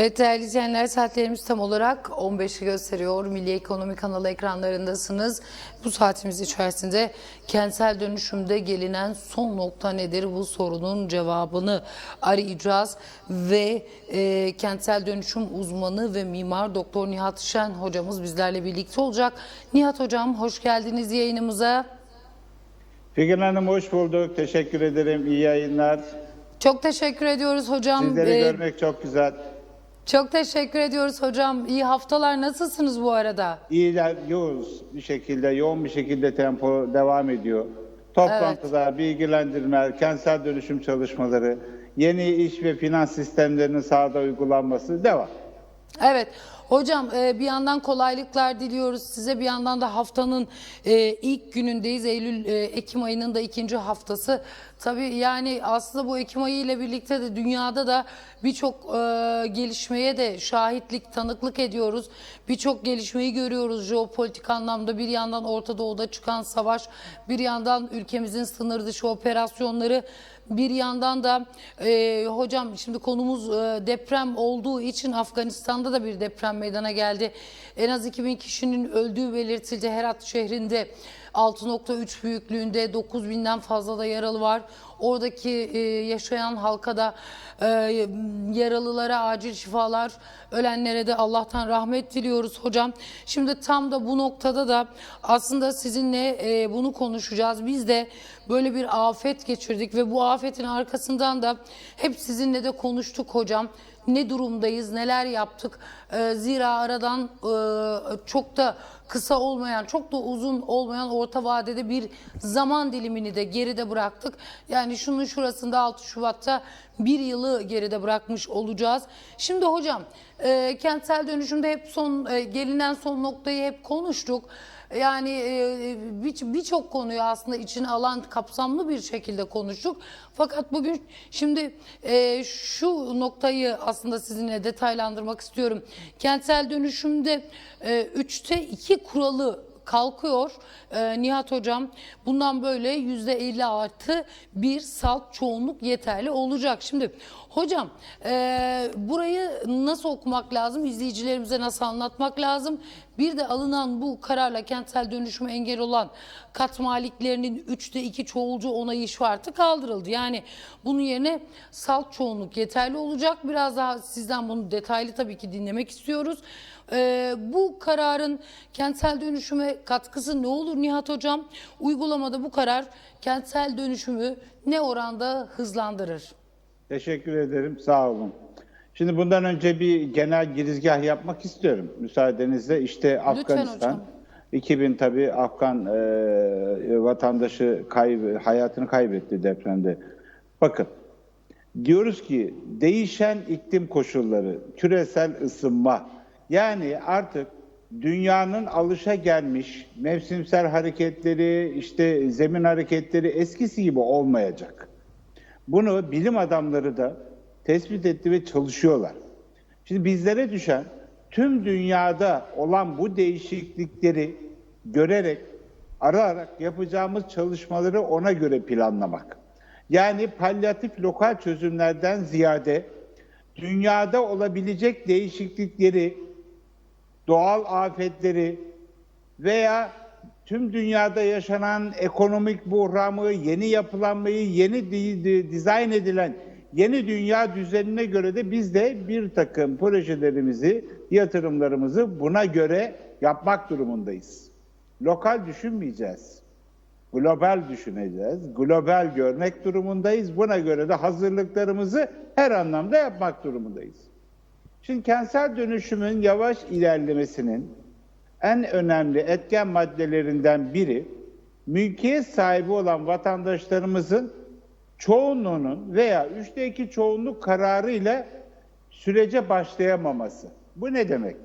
Evet değerli izleyenler saatlerimiz tam olarak 15'i gösteriyor. Milli Ekonomi kanalı ekranlarındasınız. Bu saatimiz içerisinde kentsel dönüşümde gelinen son nokta nedir bu sorunun cevabını arayacağız. Ve e, kentsel dönüşüm uzmanı ve mimar Doktor Nihat Şen hocamız bizlerle birlikte olacak. Nihat hocam hoş geldiniz yayınımıza. Figen Hanım hoş bulduk. Teşekkür ederim. İyi yayınlar. Çok teşekkür ediyoruz hocam. Sizleri Ee, görmek çok güzel. Çok teşekkür ediyoruz hocam. İyi haftalar nasılsınız bu arada? İyiler, yoğuz bir şekilde, yoğun bir şekilde tempo devam ediyor. Toplantılar, bilgilendirmeler, kentsel dönüşüm çalışmaları, yeni iş ve finans sistemlerinin sahada uygulanması devam. Evet. Hocam e, bir yandan kolaylıklar diliyoruz size bir yandan da haftanın e, ilk günündeyiz. Eylül e, Ekim ayının da ikinci haftası. Tabii yani aslında bu Ekim ayı ile birlikte de dünyada da birçok gelişmeye de şahitlik, tanıklık ediyoruz. Birçok gelişmeyi görüyoruz jeopolitik anlamda. Bir yandan Orta Doğu'da çıkan savaş, bir yandan ülkemizin sınır dışı operasyonları, bir yandan da e, hocam şimdi konumuz e, deprem olduğu için Afganistan'da da bir deprem meydana geldi. En az 2000 kişinin öldüğü belirtildi Herat şehrinde. 6.3 büyüklüğünde 9000'den fazla da yaralı var. Oradaki e, yaşayan halka da e, yaralılara acil şifalar, ölenlere de Allah'tan rahmet diliyoruz hocam. Şimdi tam da bu noktada da aslında sizinle e, bunu konuşacağız. Biz de böyle bir afet geçirdik ve bu afetin arkasından da hep sizinle de konuştuk hocam ne durumdayız, neler yaptık. Ee, zira aradan e, çok da kısa olmayan, çok da uzun olmayan orta vadede bir zaman dilimini de geride bıraktık. Yani şunun şurasında 6 Şubat'ta bir yılı geride bırakmış olacağız. Şimdi hocam e, kentsel dönüşümde hep son e, gelinen son noktayı hep konuştuk. Yani e, bir- birçok konuyu aslında içine alan kapsamlı bir şekilde konuştuk. Fakat bugün şimdi e, şu noktayı aslında sizinle detaylandırmak istiyorum. Kentsel dönüşümde e, üçte iki kuralı kalkıyor e, Nihat Hocam. Bundan böyle yüzde 50 artı bir salt çoğunluk yeterli olacak. Şimdi hocam e, burayı nasıl okumak lazım? İzleyicilerimize nasıl anlatmak lazım? Bir de alınan bu kararla kentsel dönüşüme engel olan kat maliklerinin üçte iki çoğulcu onayı şartı kaldırıldı. Yani bunun yerine salt çoğunluk yeterli olacak. Biraz daha sizden bunu detaylı tabii ki dinlemek istiyoruz. Ee, bu kararın kentsel dönüşüme katkısı ne olur Nihat Hocam? Uygulamada bu karar kentsel dönüşümü ne oranda hızlandırır? Teşekkür ederim. Sağ olun. Şimdi bundan önce bir genel girizgah yapmak istiyorum. Müsaadenizle işte Afganistan. hocam. 2000 tabii Afgan e, vatandaşı kayb hayatını kaybetti depremde. Bakın diyoruz ki değişen iklim koşulları, küresel ısınma yani artık dünyanın alışa gelmiş mevsimsel hareketleri, işte zemin hareketleri eskisi gibi olmayacak. Bunu bilim adamları da tespit etti ve çalışıyorlar. Şimdi bizlere düşen tüm dünyada olan bu değişiklikleri görerek, arayarak yapacağımız çalışmaları ona göre planlamak. Yani palyatif lokal çözümlerden ziyade dünyada olabilecek değişiklikleri, doğal afetleri veya tüm dünyada yaşanan ekonomik buhramı, yeni yapılanmayı, yeni di- di- dizayn edilen yeni dünya düzenine göre de biz de bir takım projelerimizi, yatırımlarımızı buna göre yapmak durumundayız. Lokal düşünmeyeceğiz. Global düşüneceğiz. Global görmek durumundayız. Buna göre de hazırlıklarımızı her anlamda yapmak durumundayız. Şimdi kentsel dönüşümün yavaş ilerlemesinin en önemli etken maddelerinden biri mülkiyet sahibi olan vatandaşlarımızın çoğunluğunun veya üçte iki çoğunluk kararı ile sürece başlayamaması. Bu ne demek?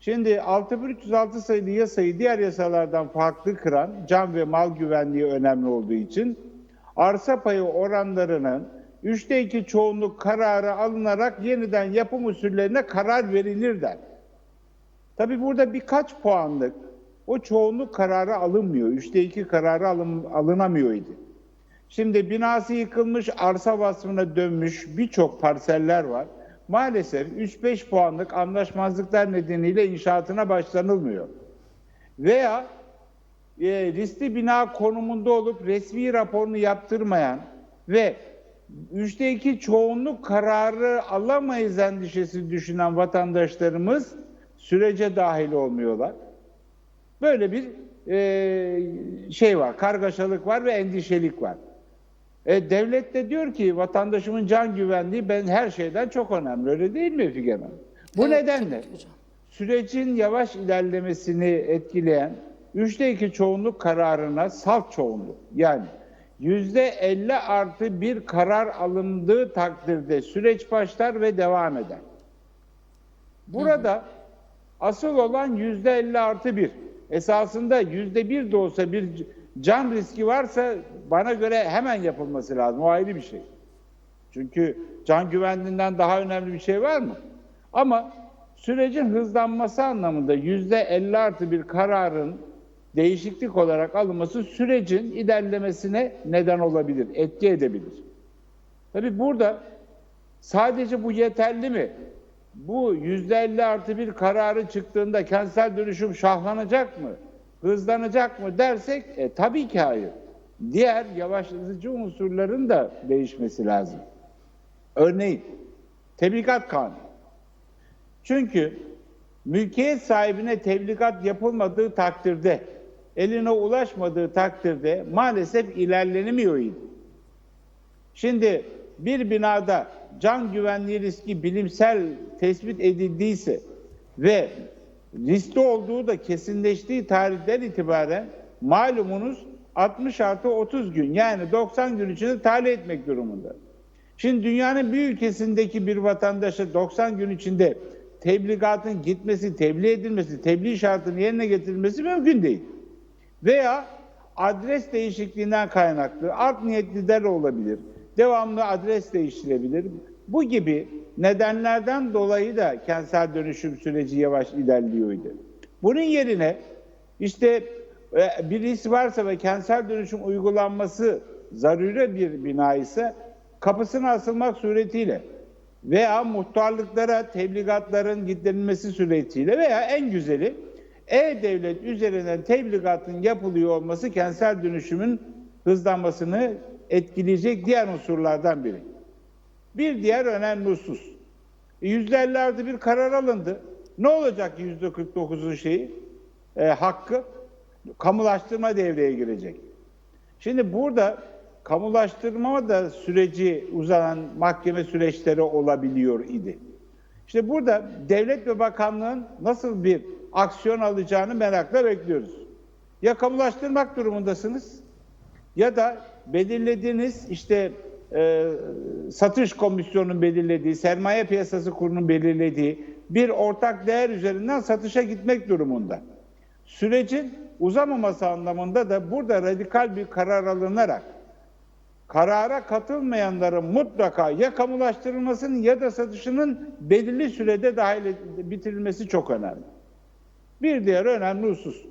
Şimdi 6306 sayılı yasayı diğer yasalardan farklı kıran can ve mal güvenliği önemli olduğu için arsa payı oranlarının üçte iki çoğunluk kararı alınarak yeniden yapım usullerine karar verilir der. Tabi burada birkaç puanlık o çoğunluk kararı alınmıyor. Üçte iki kararı alın, alınamıyor idi. Şimdi binası yıkılmış, arsa vasfına dönmüş birçok parseller var. maalesef 3-5 puanlık anlaşmazlıklar nedeniyle inşaatına başlanılmıyor. Veya e, riskli bina konumunda olup resmi raporunu yaptırmayan ve üçte iki çoğunluk kararı alamayız endişesi düşünen vatandaşlarımız sürece dahil olmuyorlar. Böyle bir e, şey var, kargaşalık var ve endişelik var. E, devlet de diyor ki vatandaşımın can güvenliği ben her şeyden çok önemli. Öyle değil mi Figen Hanım? Bu Evet, nedenle sürecin yavaş ilerlemesini etkileyen üçte iki çoğunluk kararına salt çoğunluk yani yüzde 50 artı bir karar alındığı takdirde süreç başlar ve devam eder. Burada asıl olan yüzde 50 artı bir. Esasında yüzde bir de olsa bir can riski varsa bana göre hemen yapılması lazım. O ayrı bir şey. Çünkü can güvenliğinden daha önemli bir şey var mı? Ama sürecin hızlanması anlamında yüzde 50 artı bir kararın değişiklik olarak alınması sürecin ilerlemesine neden olabilir, etki edebilir. Tabii burada sadece bu yeterli mi? Bu yüzde 50 artı bir kararı çıktığında kentsel dönüşüm şahlanacak mı? Hızlanacak mı dersek e, tabii ki hayır. Diğer yavaşlatıcı unsurların da değişmesi lazım. Örneğin tebligat kanunu. Çünkü mülkiyet sahibine tebligat yapılmadığı takdirde, eline ulaşmadığı takdirde maalesef ilerlenemiyor idi. Şimdi bir binada can güvenliği riski bilimsel tespit edildiyse ve riskli olduğu da kesinleştiği tarihten itibaren malumunuz 60 artı 30 gün yani 90 gün içinde tahliye etmek durumunda. Şimdi dünyanın bir ülkesindeki bir vatandaşa 90 gün içinde tebligatın gitmesi, tebliğ edilmesi, tebliğ şartının yerine getirilmesi mümkün değil. Veya adres değişikliğinden kaynaklı art niyetliler olabilir. Devamlı adres değiştirebilir. Bu gibi nedenlerden dolayı da kentsel dönüşüm süreci yavaş ilerliyordu. Bunun yerine işte e, bir risk varsa ve kentsel dönüşüm uygulanması zaruri bir bina ise kapısına asılmak suretiyle veya muhtarlıklara tebligatların gidilmesi suretiyle veya en güzeli e-devlet üzerinden tebligatın yapılıyor olması kentsel dönüşümün hızlanmasını etkileyecek diğer unsurlardan biri. Bir diğer önemli husus. %50'lerde bir karar alındı. Ne olacak %49'un şeyi? E, hakkı kamulaştırma devreye girecek. Şimdi burada kamulaştırma da süreci uzanan mahkeme süreçleri olabiliyor idi. İşte burada devlet ve bakanlığın nasıl bir aksiyon alacağını merakla bekliyoruz. Ya kamulaştırmak durumundasınız ya da belirlediğiniz işte e, satış komisyonunun belirlediği, sermaye piyasası kurulunun belirlediği bir ortak değer üzerinden satışa gitmek durumunda. Sürecin uzamaması anlamında da burada radikal bir karar alınarak karara katılmayanların mutlaka ya kamulaştırılmasının ya da satışının belirli sürede dahil bitirilmesi çok önemli. Bir diğer önemli husus.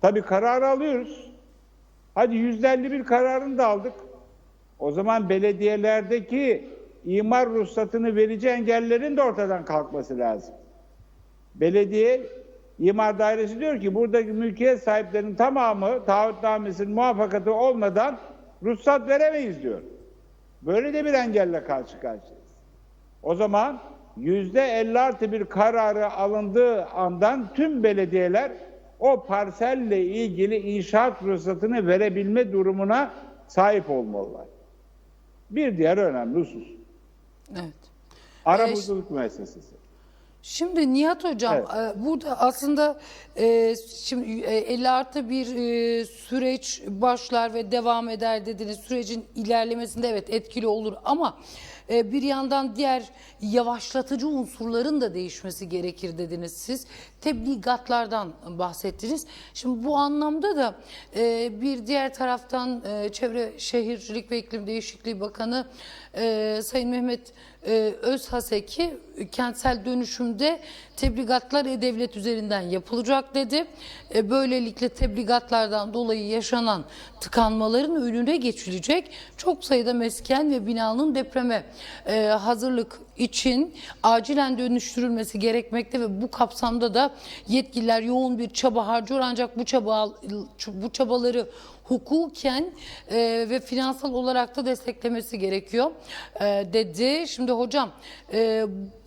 Tabii kararı alıyoruz. Hadi yüzde elli bir kararını da aldık. O zaman belediyelerdeki imar ruhsatını verici engellerin de ortadan kalkması lazım. Belediye imar dairesi diyor ki buradaki mülkiyet sahiplerinin tamamı taahhütnamesinin muvaffakatı olmadan ruhsat veremeyiz diyor. Böyle de bir engelle karşı karşıyayız. O zaman yüzde 50 artı bir kararı alındığı andan tüm belediyeler o parselle ilgili inşaat ruhsatını verebilme durumuna sahip olmalılar. Bir diğer önemli husus. Evet. Arabuluculuk müessesesi. Şimdi Nihat Hocam Evet. e, burada aslında e, şimdi e, 50 artı bir e, süreç başlar ve devam eder dediniz. Sürecin ilerlemesinde evet etkili olur ama e, bir yandan diğer yavaşlatıcı unsurların da değişmesi gerekir dediniz siz. Tebligatlardan bahsettiniz. Şimdi bu anlamda da e, bir diğer taraftan e, Çevre Şehircilik ve İklim Değişikliği Bakanı e, Sayın Mehmet e, Özhaseki kentsel dönüşümde tebligatlar e-devlet üzerinden yapılacak dedi. E, böylelikle tebligatlardan dolayı yaşanan tıkanmaların önüne geçilecek. Çok sayıda mesken ve binanın depreme e, hazırlık için acilen dönüştürülmesi gerekmekte ve bu kapsamda da yetkililer yoğun bir çaba harcıyor ancak bu çaba bu çabaları hukuken e, ve finansal olarak da desteklemesi gerekiyor e, dedi. Şimdi hocam e,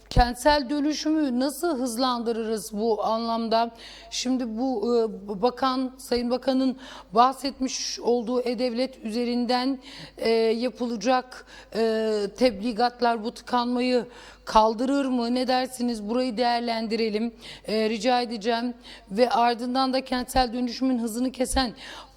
kentsel dönüşümü nasıl hızlandırırız bu anlamda? Şimdi bu e, bakan, Sayın Bakan'ın bahsetmiş olduğu e-devlet üzerinden e, yapılacak e, tebligatlar bu tıkanmayı kaldırır mı? Ne dersiniz? Burayı değerlendirelim. E, rica edeceğim ve ardından da kentsel dönüşümün hızını kesen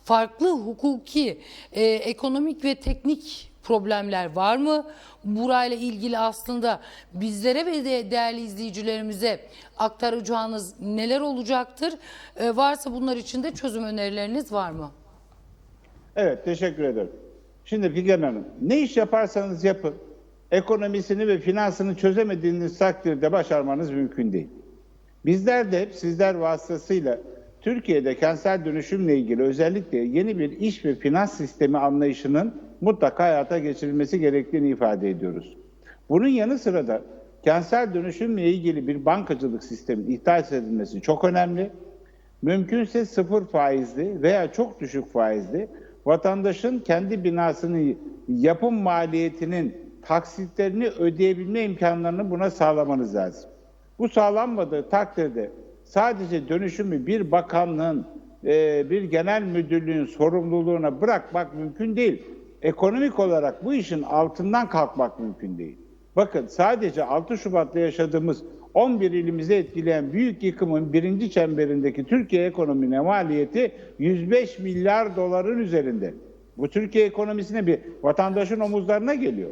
farklı hukuki, e, ekonomik ve teknik problemler var mı? Burayla ilgili aslında bizlere ve de değerli izleyicilerimize aktaracağınız neler olacaktır? E, varsa bunlar için de çözüm önerileriniz var mı? Evet, teşekkür ederim. Şimdi Figen Hanım, ne iş yaparsanız yapın, ekonomisini ve finansını çözemediğiniz takdirde başarmanız mümkün değil. Bizler de hep sizler vasıtasıyla Türkiye'de kentsel dönüşümle ilgili özellikle yeni bir iş ve finans sistemi anlayışının mutlaka hayata geçirilmesi gerektiğini ifade ediyoruz. Bunun yanı sıra da kentsel dönüşümle ilgili bir bankacılık sistemi ihdas edilmesi çok önemli. Mümkünse sıfır faizli veya çok düşük faizli vatandaşın kendi binasının yapım maliyetinin taksitlerini ödeyebilme imkanlarını buna sağlamanız lazım. Bu sağlanmadığı takdirde sadece dönüşümü bir bakanlığın, e, bir genel müdürlüğün sorumluluğuna bırakmak mümkün değil. Ekonomik olarak bu işin altından kalkmak mümkün değil. Bakın sadece 6 Şubat'ta yaşadığımız 11 ilimizi etkileyen büyük yıkımın birinci çemberindeki Türkiye ekonomine maliyeti 105 milyar doların üzerinde. Bu Türkiye ekonomisine bir vatandaşın omuzlarına geliyor.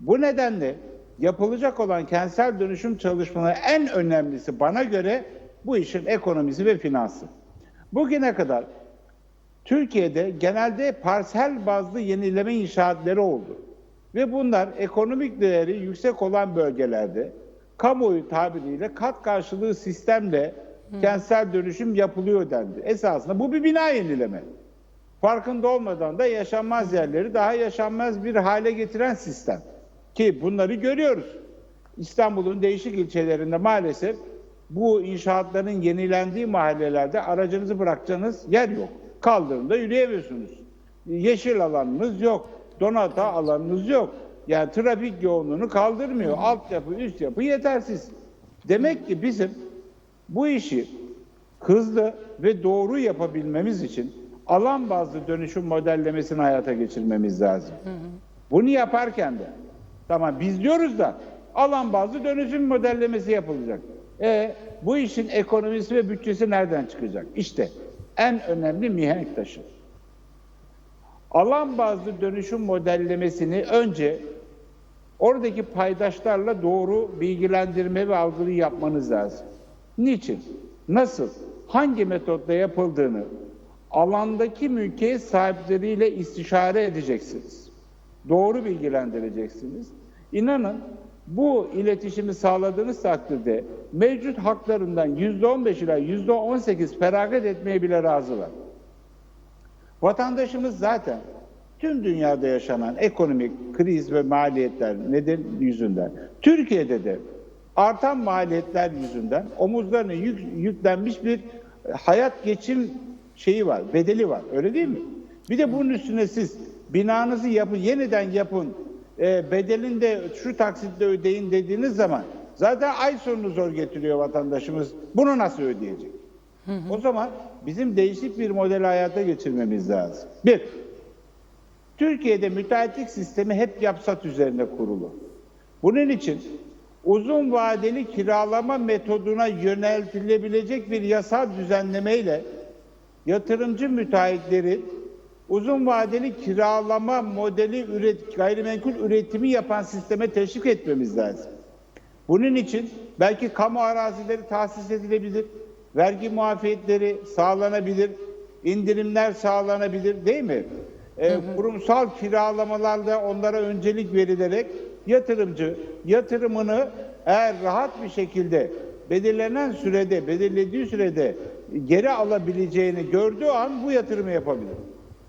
Bu nedenle yapılacak olan kentsel dönüşüm çalışmaları en önemlisi bana göre bu işin ekonomisi ve finansı. Bugüne kadar Türkiye'de genelde parsel bazlı yenileme inşaatları oldu. Ve bunlar ekonomik değeri yüksek olan bölgelerde kamuoyu tabiriyle kat karşılığı sistemle kentsel dönüşüm yapılıyor dendi. Esasında bu bir bina yenileme. Farkında olmadan da yaşanmaz yerleri daha yaşanmaz bir hale getiren sistem. Ki bunları görüyoruz. İstanbul'un değişik ilçelerinde maalesef bu inşaatların yenilendiği mahallelerde aracınızı bırakacağınız yer yok. Kaldırımda yürüyemiyorsunuz. Yeşil alanınız yok. Donata alanınız yok. Yani trafik yoğunluğunu kaldırmıyor. Altyapı, üst yapı yetersiz. Demek ki bizim bu işi hızlı ve doğru yapabilmemiz için alan bazlı dönüşüm modellemesini hayata geçirmemiz lazım. Bunu yaparken de tamam biz diyoruz da alan bazlı dönüşüm modellemesi yapılacak. E bu işin ekonomisi ve bütçesi nereden çıkacak? İşte en önemli mihenk taşı. Alan bazlı dönüşüm modellemesini önce oradaki paydaşlarla doğru bilgilendirme ve algılı yapmanız lazım. Niçin? Nasıl? Hangi metotla yapıldığını alandaki mülkiyet sahipleriyle istişare edeceksiniz. Doğru bilgilendireceksiniz. İnanın bu iletişimi sağladığınız takdirde mevcut haklarından %15 ila %18 feragat etmeye bile razılar. Vatandaşımız zaten tüm dünyada yaşanan ekonomik kriz ve maliyetler neden yüzünden, Türkiye'de de artan maliyetler yüzünden omuzlarına yük, yüklenmiş bir hayat geçim şeyi var, bedeli var. Öyle değil mi? Bir de bunun üstüne siz binanızı yapın, yeniden yapın, e, bedelini de şu taksitle ödeyin dediğiniz zaman zaten ay sonunu zor getiriyor vatandaşımız. Bunu nasıl ödeyecek? O zaman bizim değişik bir model hayata geçirmemiz lazım. Bir, Türkiye'de müteahhitlik sistemi hep yapsat üzerine kurulu. Bunun için uzun vadeli kiralama metoduna yöneltilebilecek bir yasal düzenlemeyle yatırımcı müteahhitlerin uzun vadeli kiralama modeli üret, gayrimenkul üretimi yapan sisteme teşvik etmemiz lazım. Bunun için belki kamu arazileri tahsis edilebilir, vergi muafiyetleri sağlanabilir, indirimler sağlanabilir değil mi? Ee, kurumsal kiralamalarda onlara öncelik verilerek yatırımcı yatırımını eğer rahat bir şekilde belirlenen sürede, belirlediği sürede geri alabileceğini gördüğü an bu yatırımı yapabilir.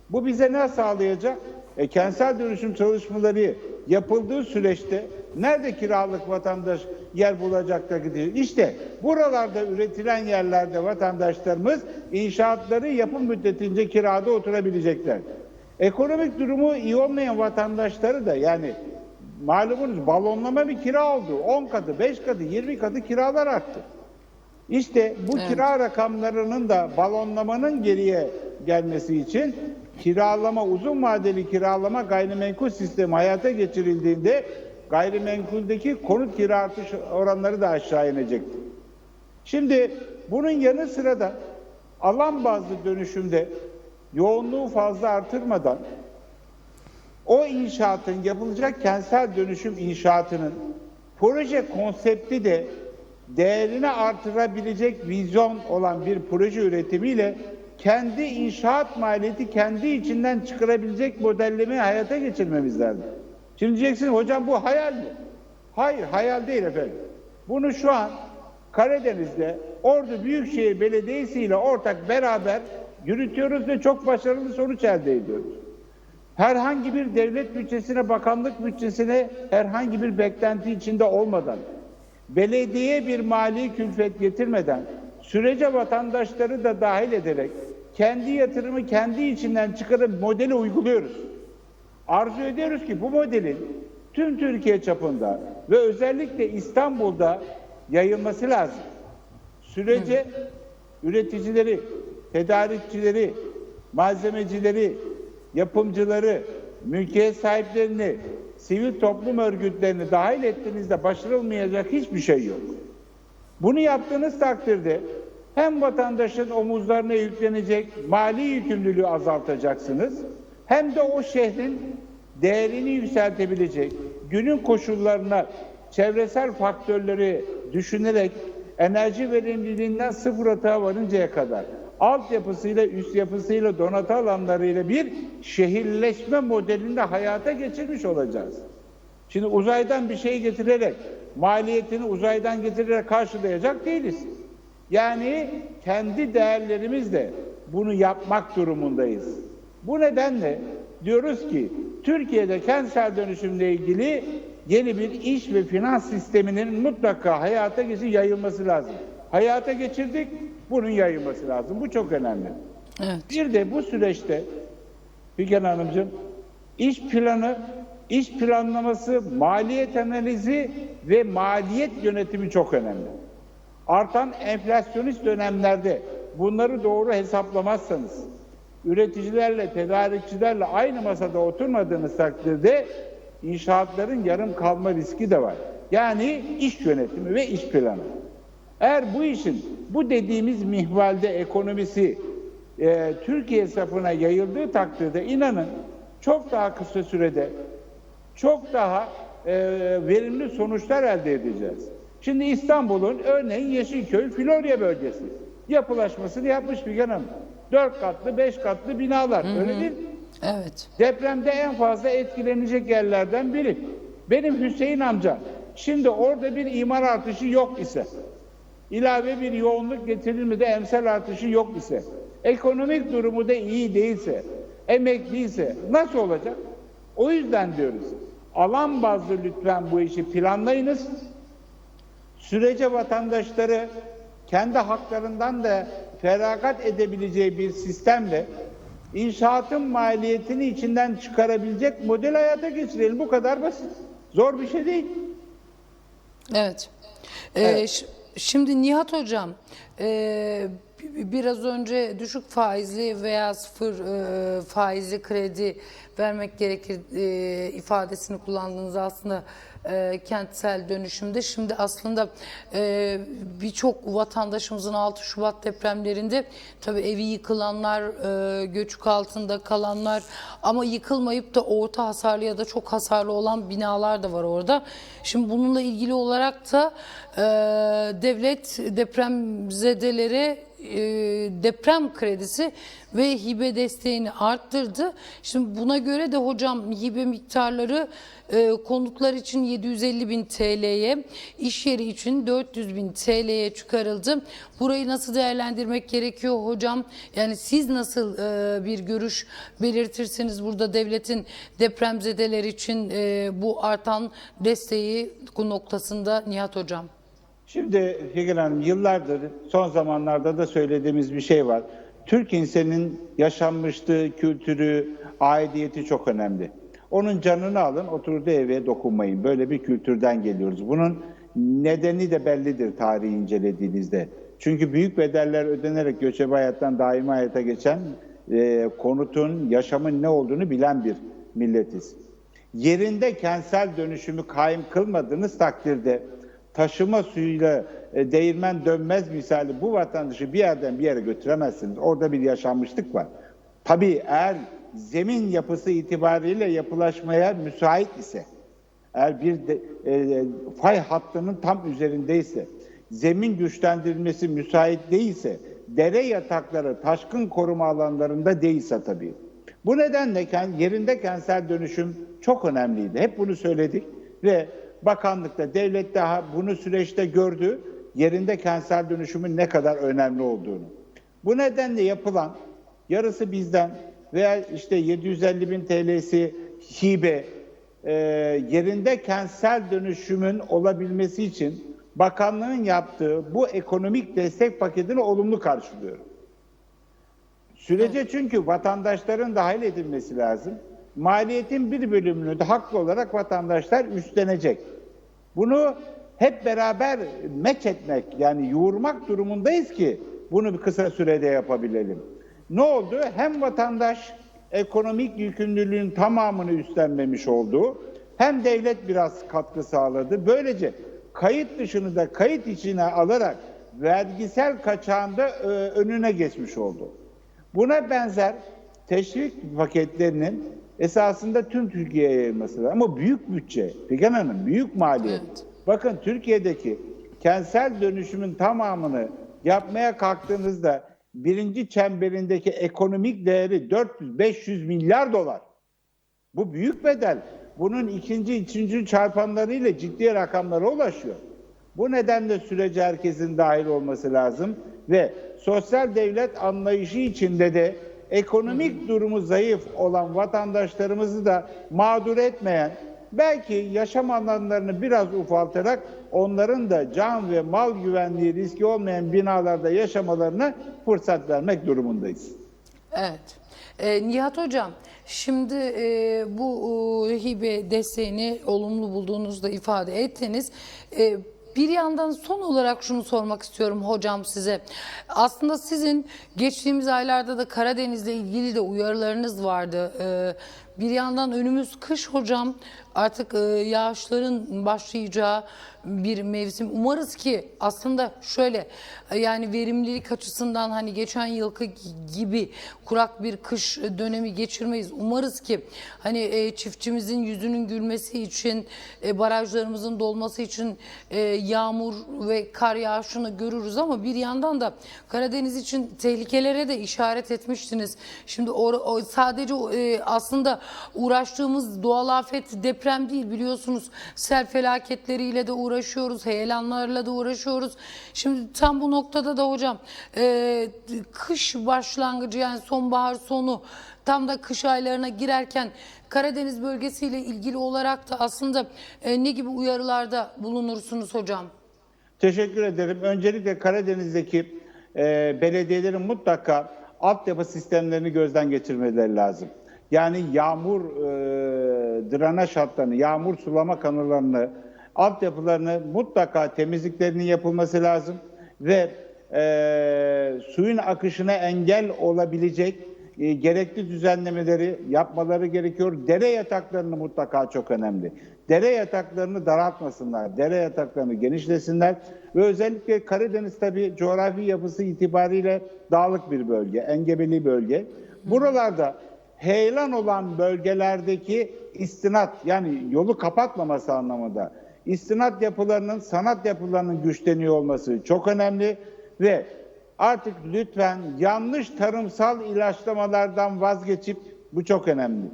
Bu bize ne sağlayacak? E, kentsel dönüşüm çalışmaları yapıldığı süreçte Nerede kiralık vatandaş yer bulacak da gidiyor? İşte buralarda üretilen yerlerde vatandaşlarımız inşaatları yapım müddetince kirada oturabilecekler. Ekonomik durumu iyi olmayan vatandaşları da yani malumunuz balonlama bir kira oldu. 10 katı, 5 katı, 20 katı kiralar arttı. İşte bu kira rakamlarının da balonlamanın geriye gelmesi için kiralama, uzun vadeli kiralama gayrimenkul sistemi hayata geçirildiğinde gayrimenkuldeki konut kira artış oranları da aşağı inecektir. Şimdi bunun yanı sıra da alan bazlı dönüşümde yoğunluğu fazla artırmadan o inşaatın yapılacak kentsel dönüşüm inşaatının proje konsepti de değerini artırabilecek vizyon olan bir proje üretimiyle kendi inşaat maliyeti kendi içinden çıkarabilecek modellemeyi hayata geçirmemiz lazım. Şimdi diyeceksin hocam bu hayal mi? Hayır hayal değil efendim. Bunu şu an Karadeniz'de Ordu Büyükşehir Belediyesi ile ortak beraber yürütüyoruz ve çok başarılı sonuç elde ediyoruz. Herhangi bir devlet bütçesine, bakanlık bütçesine herhangi bir beklenti içinde olmadan, belediyeye bir mali külfet getirmeden, sürece vatandaşları da dahil ederek kendi yatırımı kendi içinden çıkarıp modeli uyguluyoruz. Arzu ediyoruz ki bu modelin tüm Türkiye çapında ve özellikle İstanbul'da yayılması lazım. Sürece üreticileri, tedarikçileri, malzemecileri, yapımcıları, mülkiyet sahiplerini, sivil toplum örgütlerini dahil ettiğinizde başarılmayacak hiçbir şey yok. Bunu yaptığınız takdirde hem vatandaşın omuzlarına yüklenecek mali yükümlülüğü azaltacaksınız hem de o şehrin değerini yükseltebilecek günün koşullarına çevresel faktörleri düşünerek enerji verimliliğinden sıfır atığa varıncaya kadar altyapısıyla, üst yapısıyla, donatı alanlarıyla bir şehirleşme modelinde hayata geçirmiş olacağız. Şimdi uzaydan bir şey getirerek, maliyetini uzaydan getirerek karşılayacak değiliz. Yani kendi değerlerimizle bunu yapmak durumundayız. Bu nedenle diyoruz ki Türkiye'de kentsel dönüşümle ilgili yeni bir iş ve finans sisteminin mutlaka hayata geçi yayılması lazım. Hayata geçirdik, bunun yayılması lazım. Bu çok önemli. Evet. Bir de bu süreçte Figen Hanımcığım iş planı, iş planlaması, maliyet analizi ve maliyet yönetimi çok önemli. Artan enflasyonist dönemlerde bunları doğru hesaplamazsanız, üreticilerle, tedarikçilerle aynı masada oturmadığınız takdirde inşaatların yarım kalma riski de var. Yani iş yönetimi ve iş planı. Eğer bu işin bu dediğimiz mihvalde ekonomisi e, Türkiye safına yayıldığı takdirde inanın çok daha kısa sürede çok daha e, verimli sonuçlar elde edeceğiz. Şimdi İstanbul'un örneğin Yeşilköy, Florya bölgesi yapılaşmasını yapmış Figen Hanım. Dört katlı, beş katlı binalar öyle değil mi? Evet. Depremde en fazla etkilenecek yerlerden biri. Benim Hüseyin amca şimdi orada bir imar artışı yok ise ilave bir yoğunluk getirilmede emsal artışı yok ise ekonomik durumu da iyi değilse emekliyse nasıl olacak? O yüzden diyoruz alan bazlı lütfen bu işi planlayınız. Sürece vatandaşları kendi haklarından da feragat edebileceği bir sistemle inşaatın maliyetini içinden çıkarabilecek model hayata geçirelim. Bu kadar basit. Zor bir şey değil. Evet. Ee, ş- Şimdi Nihat Hocam, e, biraz önce düşük faizli veya sıfır e, faizli kredi vermek gerekir e, ifadesini kullandığınız aslında e, kentsel dönüşümde. Şimdi aslında e, birçok vatandaşımızın 6 Şubat depremlerinde tabii evi yıkılanlar, e, göçük altında kalanlar ama yıkılmayıp da orta hasarlı ya da çok hasarlı olan binalar da var orada. Şimdi bununla ilgili olarak da e, devlet depremzedelere e, deprem kredisi ve hibe desteğini arttırdı. Şimdi buna göre de hocam hibe miktarları e, konutlar için 750 bin TL'ye, iş yeri için 400 bin TL'ye çıkarıldı. Burayı nasıl değerlendirmek gerekiyor hocam? Yani siz nasıl e, bir görüş belirtirsiniz burada devletin depremzedeler için bu artan desteği noktasında Nihat hocam? Şimdi Figen Hanım yıllardır son zamanlarda da söylediğimiz bir şey var. Türk insanın yaşanmışlığı, kültürü, aidiyeti çok önemli. Onun canını alın, oturduğu eve dokunmayın. Böyle bir kültürden geliyoruz. Bunun nedeni de bellidir tarihi incelediğinizde. Çünkü büyük bedeller ödenerek göçebe hayattan daimi hayata geçen e, konutun, yaşamın ne olduğunu bilen bir milletiz. Yerinde kentsel dönüşümü kaim kılmadığınız takdirde taşıma suyuyla e, değirmen dönmez misali bu vatandaşı bir yerden bir yere götüremezsiniz. Orada bir yaşanmışlık var. Tabii eğer zemin yapısı itibariyle yapılaşmaya müsait ise, eğer bir de, e, fay hattının tam üzerindeyse, zemin güçlendirilmesi müsait değilse, dere yatakları taşkın koruma alanlarında değilse tabii. Bu nedenle yerinde kentsel dönüşüm çok önemliydi. Hep bunu söyledik ve bakanlıkta, devlet daha bunu süreçte gördü. Yerinde kentsel dönüşümün ne kadar önemli olduğunu. Bu nedenle yapılan yarısı bizden veya işte 750 bin TL'si hibe e, yerinde kentsel dönüşümün olabilmesi için bakanlığın yaptığı bu ekonomik destek paketini olumlu karşılıyorum. Sürece çünkü vatandaşların dahil edilmesi lazım. Maliyetin bir bölümünü de haklı olarak vatandaşlar üstlenecek. Bunu hep beraber meç etmek yani yoğurmak durumundayız ki bunu bir kısa sürede yapabilelim. Ne oldu? Hem vatandaş ekonomik yükümlülüğün tamamını üstlenmemiş oldu. Hem devlet biraz katkı sağladı. Böylece kayıt dışını da kayıt içine alarak vergisel kaçağında e, önüne geçmiş oldu. Buna benzer teşvik paketlerinin esasında tüm Türkiye'ye yayılması lazım. Ama büyük bütçe, Figen Hanım büyük maliyet. Evet. Bakın Türkiye'deki kentsel dönüşümün tamamını yapmaya kalktığınızda birinci çemberindeki ekonomik değeri 400-500 milyar dolar. Bu büyük bedel. Bunun ikinci, üçüncü çarpanlarıyla ciddi rakamlara ulaşıyor. Bu nedenle sürece herkesin dahil olması lazım ve sosyal devlet anlayışı içinde de ekonomik durumu zayıf olan vatandaşlarımızı da mağdur etmeyen, belki yaşam alanlarını biraz ufaltarak onların da can ve mal güvenliği riski olmayan binalarda yaşamalarına fırsat vermek durumundayız. Evet. Ee, Nihat Hocam, şimdi e, bu e, hibe desteğini olumlu bulduğunuzda ifade ettiniz. E, bir yandan son olarak şunu sormak istiyorum hocam size. Aslında sizin geçtiğimiz aylarda da Karadeniz'le ilgili de uyarılarınız vardı. E, bir yandan önümüz kış hocam artık e, yağışların başlayacağı bir mevsim. Umarız ki aslında şöyle yani verimlilik açısından hani geçen yılki gibi kurak bir kış dönemi geçirmeyiz. Umarız ki hani e, çiftçimizin yüzünün gülmesi için e, barajlarımızın dolması için e, yağmur ve kar yağışını görürüz ama bir yandan da Karadeniz için tehlikelere de işaret etmiştiniz. Şimdi or- o, sadece e, aslında uğraştığımız doğal afet deprem değil biliyorsunuz sel felaketleriyle de uğraşıyoruz, heyelanlarla da uğraşıyoruz. Şimdi tam bu noktada da hocam e, kış başlangıcı yani sonbahar sonu tam da kış aylarına girerken Karadeniz bölgesiyle ilgili olarak da aslında e, ne gibi uyarılarda bulunursunuz hocam? Teşekkür ederim. Öncelikle Karadeniz'deki e, belediyelerin mutlaka altyapı sistemlerini gözden geçirmeleri lazım. Yani yağmur e, drenaj hatlarını, yağmur sulama kanallarını, altyapılarını mutlaka temizliklerinin yapılması lazım ve e, suyun akışına engel olabilecek e, gerekli düzenlemeleri yapmaları gerekiyor. Dere yataklarını mutlaka çok önemli. Dere yataklarını daraltmasınlar, dere yataklarını genişlesinler ve özellikle Karadeniz tabii coğrafi yapısı itibariyle dağlık bir bölge, engebeli bölge. Buralarda heyelan olan bölgelerdeki istinat yani yolu kapatmaması anlamında istinat yapılarının, sanat yapılarının güçleniyor olması çok önemli ve artık lütfen yanlış tarımsal ilaçlamalardan vazgeçip bu çok önemli.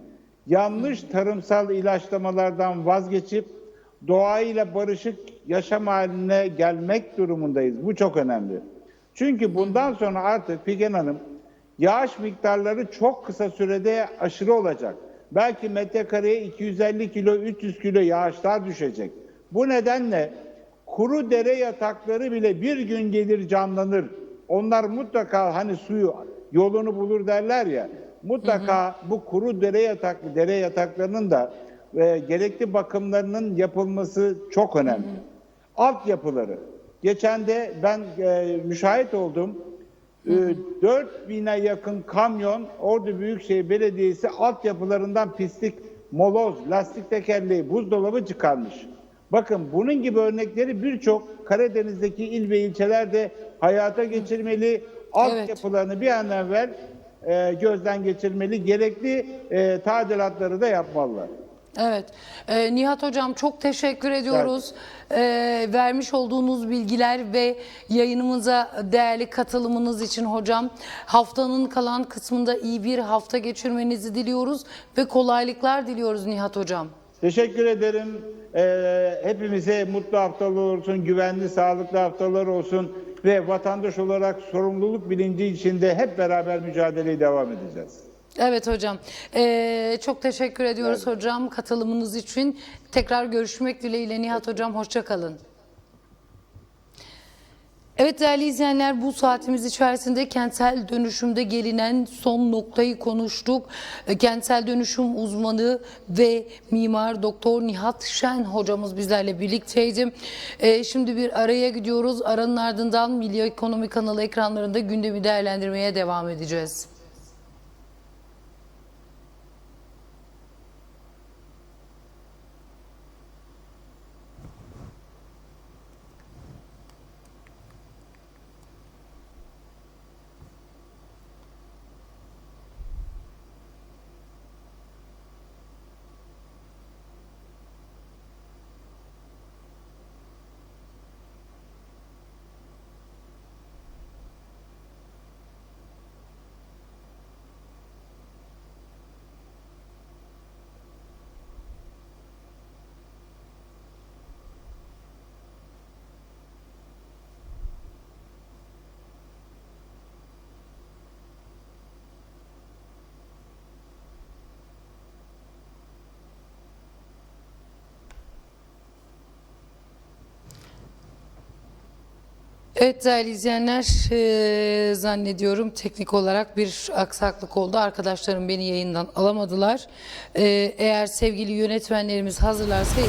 Yanlış tarımsal ilaçlamalardan vazgeçip doğayla barışık yaşam haline gelmek durumundayız. Bu çok önemli. Çünkü bundan sonra artık Figen Hanım yağış miktarları çok kısa sürede aşırı olacak. Belki metrekareye 250 kilo, 300 kilo yağışlar düşecek. Bu nedenle kuru dere yatakları bile bir gün gelir canlanır. Onlar mutlaka hani suyu yolunu bulur derler ya. Mutlaka bu kuru dere yatak dere yataklarının da e, gerekli bakımlarının yapılması çok önemli. Altyapıları. Geçen de ben e, müşahit oldum. E, 4000'e yakın kamyon Ordu Büyükşehir Belediyesi altyapılarından pislik, moloz, lastik tekerleği, buzdolabı çıkarmış. Bakın bunun gibi örnekleri birçok Karadeniz'deki il ve ilçelerde hayata geçirmeli. Altyapılarını bir an evvel e, gözden geçirmeli. Gerekli e, tadilatları da yapmalılar. Evet. Ee, Nihat Hocam çok teşekkür ediyoruz. Ee, vermiş olduğunuz bilgiler ve yayınımıza değerli katılımınız için hocam. Haftanın kalan kısmında iyi bir hafta geçirmenizi diliyoruz ve kolaylıklar diliyoruz Nihat Hocam. Teşekkür ederim. Ee, hepimize mutlu haftalar olsun, güvenli, sağlıklı haftalar olsun ve vatandaş olarak sorumluluk bilinci içinde hep beraber mücadeleye devam edeceğiz. Evet hocam. Ee, çok teşekkür ediyoruz hocam katılımınız için. Tekrar görüşmek dileğiyle Nihat hocam hoşça kalın. Evet değerli izleyenler bu saatimiz içerisinde kentsel dönüşümde gelinen son noktayı konuştuk. E, Kentsel dönüşüm uzmanı ve mimar doktor Nihat Şen hocamız bizlerle birlikteydi. E, şimdi bir araya gidiyoruz. Aranın ardından Milli Ekonomi kanalı ekranlarında gündemi değerlendirmeye devam edeceğiz. Evet değerli izleyenler eee, zannediyorum teknik olarak bir aksaklık oldu. Arkadaşlarım beni yayından alamadılar. Eee, eğer sevgili yönetmenlerimiz hazırlarsa